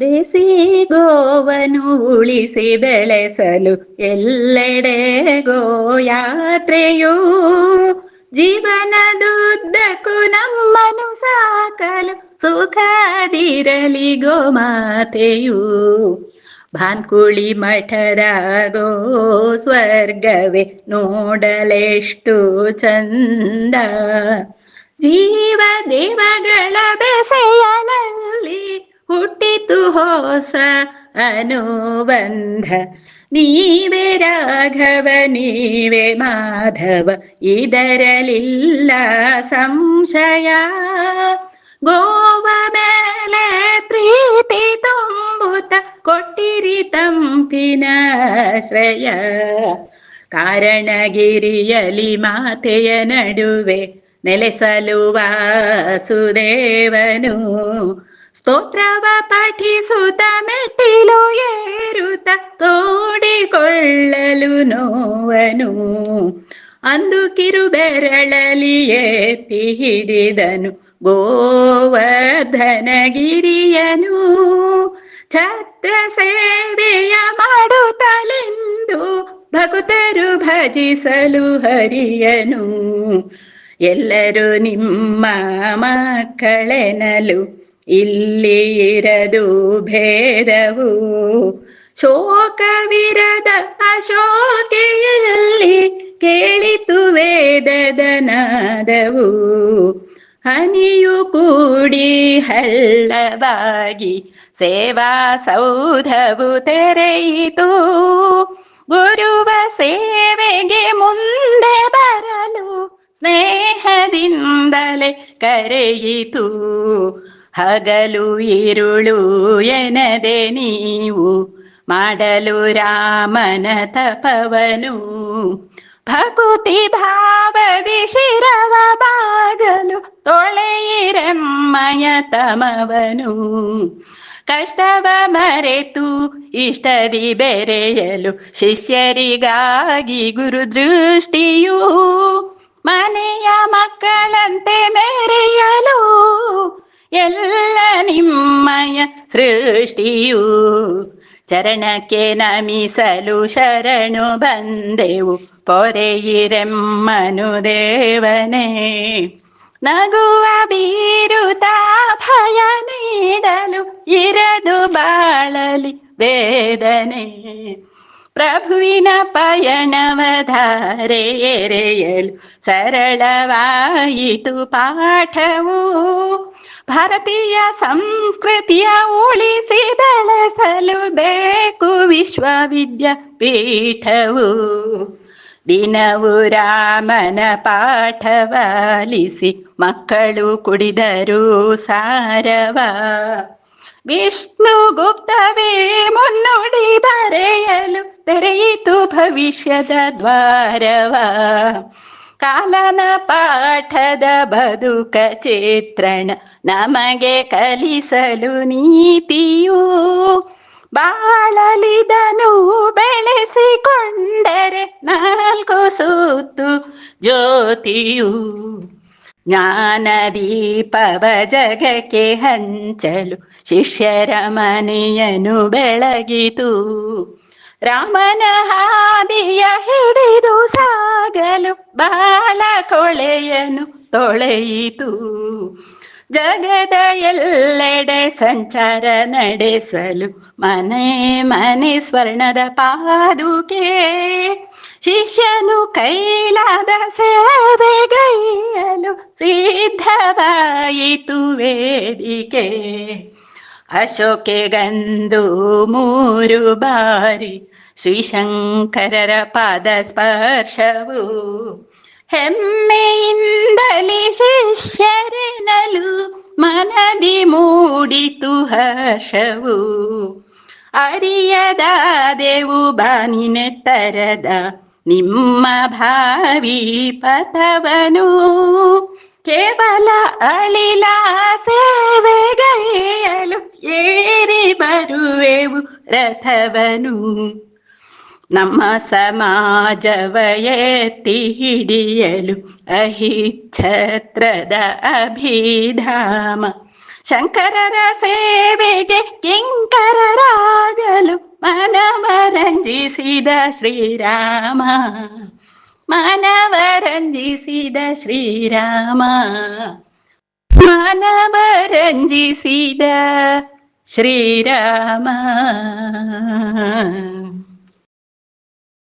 ದೇಸಿ ಗೋವನು ಉಳಿಸಿ ಬೆಳೆಸಲು ಎಲ್ಲೆಡೆ ಗೋಯಾತ್ರೆಯು ಜೀವನದುದ್ದಕ್ಕೂ ನಮ್ಮನು ಸಾಕಲು ಸುಖದಿರಲಿ ಗೋಮಾತೆಯು. ಭಾನ್ಕುಳಿ ಮಠದ ಗೋ ಸ್ವರ್ಗವೇ ನೋಡಲೆಷ್ಟು ಚಂದ. ಜೀವ ದೇವಗಳ ಹುಟ್ಟಿತು ಹೊಸ ಅನುಬಂಧ ನೀವೇ ರಾಘವ, ನೀವೇ ಮಾಧವ, ಇದರಲಿಲ್ಲ ಸಂಶಯ. ಗೋವ ಮೇಲೆ ಪ್ರೀತಿ ತುಂಬುತ್ತ ಕೊಟ್ಟಿರಿ ತಂಪಿನ ಶ್ರೇಯ. ಕಾರಣಗಿರಿಯಲಿ ಮಾತೆಯ ನಡುವೆ ನೆಲೆಸಲು ವಾಸುದೇವನು ಸ್ತೋತ್ರವ ಪಠಿಸುತ್ತ ಮೆಟ್ಟಿಲು ಏರುತ್ತ ತೋಡಿಕೊಳ್ಳಲು ನೋವನು. ಅಂದು ಕಿರುಬೆರಳಲಿ ಎತ್ತಿ ಹಿಡಿದನು ಗೋವರ್ಧನಗಿರಿಯನು. ಛತ್ರ ಸೇವೆಯ ಮಾಡುತ್ತಲೆಂದು ಭಕ್ತರು ಭಜಿಸಲು ಹರಿಯನು. ಎಲ್ಲರೂ ನಿಮ್ಮ ಮಕ್ಕಳೆನಲು ಇಲ್ಲಿ ಇರದು ಭೇದವು ಶೋಕವಿರದ ಅಶೋಕೆಯಲ್ಲಿ ಕೇಳಿತು ವೇದದನಾದವು ಹನಿಯು ಕೂಡಿ ಹಳ್ಳವಾಗಿ ಸೇವಾ ಸೌಧವು ತೆರೆಯಿತು ಗುರುವ ಸೇವೆಗೆ ಮುಂದೆ ಬರಲು ಸ್ನೇಹದಿಂದಲೇ ಕರೆಯಿತು ಹಗಲು ಇರುಳು ಎನದೆ ನೀವು, ಮಾಡಲು ರಾಮನ ತಪವನು. ಭಕುತಿ ಭಾವದಿ ಶಿರವ ಬಾಗಲು ತೊಳೆಯಿರಮ್ಮಯ ತಮವನು. ಕಷ್ಟವ ಮರೆತು ಇಷ್ಟದಿ ಬೆರೆಯಲು ಶಿಷ್ಯರಿಗಾಗಿ ಗುರುದೃಷ್ಟಿಯು, ಮನೆಯ ಮಕ್ಕಳಂತೆ ಮೆರೆಯಲು ಎಲ್ಲ ನಿಮ್ಮಯ ಸೃಷ್ಟಿಯು ಚರಣಕ್ಕೆ ನಮಿಸಲು ಶರಣು ಬಂದೆವು ಪೊರೆಯಿರೆಮ್ಮನು ದೇವನೇ ನಗುವ ಬೀರುತ್ತ ಭಯ ನೀಡಲು ಇರದು ಬಾಳಲಿ ವೇದನೆ ಪ್ರಭುವಿನ ಪಯಣವ ಧಾರೆ ಎರೆಯಲು ಸರಳವಾಯಿತು ಪಾಠವು ಭಾರತೀಯ ಸಂಸ್ಕೃತಿಯ ಉಳಿಸಿ ಬೆಳೆಸಲು ಬೇಕು ವಿಶ್ವವಿದ್ಯಾಪೀಠವು. ದಿನವು ರಾಮನ ಪಾಠವಾಲಿಸಿ ಮಕ್ಕಳು ಕುಡಿದರು ಸಾರವ. ವಿಷ್ಣು ಗುಪ್ತವೇ ಮುನ್ನುಡಿ ಬರೆಯಲು ತೆರೆಯಿತು ಭವಿಷ್ಯದ ದ್ವಾರವ. ಕಾಲನ ಪಾಠದ ಬದುಕ ಚಿತ್ರಣ ನಮಗೆ ಕಲಿಸಲು ನೀತಿಯು. ಬಾಳಲಿದನು ಬೆಳೆಸಿಕೊಂಡರೆ ನಾಲ್ಕು ಸುತ್ತು ಜ್ಯೋತಿಯು. ಜ್ಞಾನ ದೀಪವ ಜಗಕ್ಕೆ ಹಂಚಲು ಶಿಷ್ಯರ ಮನೆಯನು ಬೆಳಗಿತು. ರಾಮನ ಹಾದಿಯ ಕೊಳೆಯನು ತೊಳೆಯಿತು. ಜಗದ ಎಲ್ಲೆಡೆ ಸಂಚಾರ ನಡೆಸಲು ಮನೆ ಮನೆ ಸ್ವರ್ಣದ ಪಾದುಕೆ. ಶಿಷ್ಯನು ಕೈಲಾದ ಸೇವೆಗೈಯಲು ಸಿದ್ಧವಾಯಿತು ವೇದಿಕೆ. ಅಶೋಕೆಗಂದು ಮೂರು ಬಾರಿ ಶ್ರೀಶಂಕರರ ಪಾದ ಸ್ಪರ್ಶವು ಹೆಮ್ಮೆಯಿಂದಲೇ ಶಿಷ್ಯರೆನಲು ಮನದಿ ಮೂಡಿತು ಹರ್ಷವು. ಅರಿಯದ ದೇವು ಬಾನಿನೆತ್ತರದ ನಿಮ್ಮ ಭಾವಿ ಪಥವನು. ಕೇವಲ ಅಳಿಲ ಸೇವೆಗೈಯಲು ಏರಿ ಬರುವೆವು ರಥವನು. ನಮ್ಮ ಸಮಾಜವ ಎತ್ತಿ ಹಿಡಿಯಲು ಅಹಿಚ್ಛತ್ರದ ಅಭಿಧಾಮ ಶಂಕರರ ಸೇವೆಗೆ ಕಿಂಕರರಾಗಲು ಮನವರಂಜಿಸಿದ ಶ್ರೀರಾಮ ಮನವರಂಜಿಸಿದ ಶ್ರೀರಾಮ ಮನವರಂಜಿಸಿದ ಶ್ರೀರಾಮ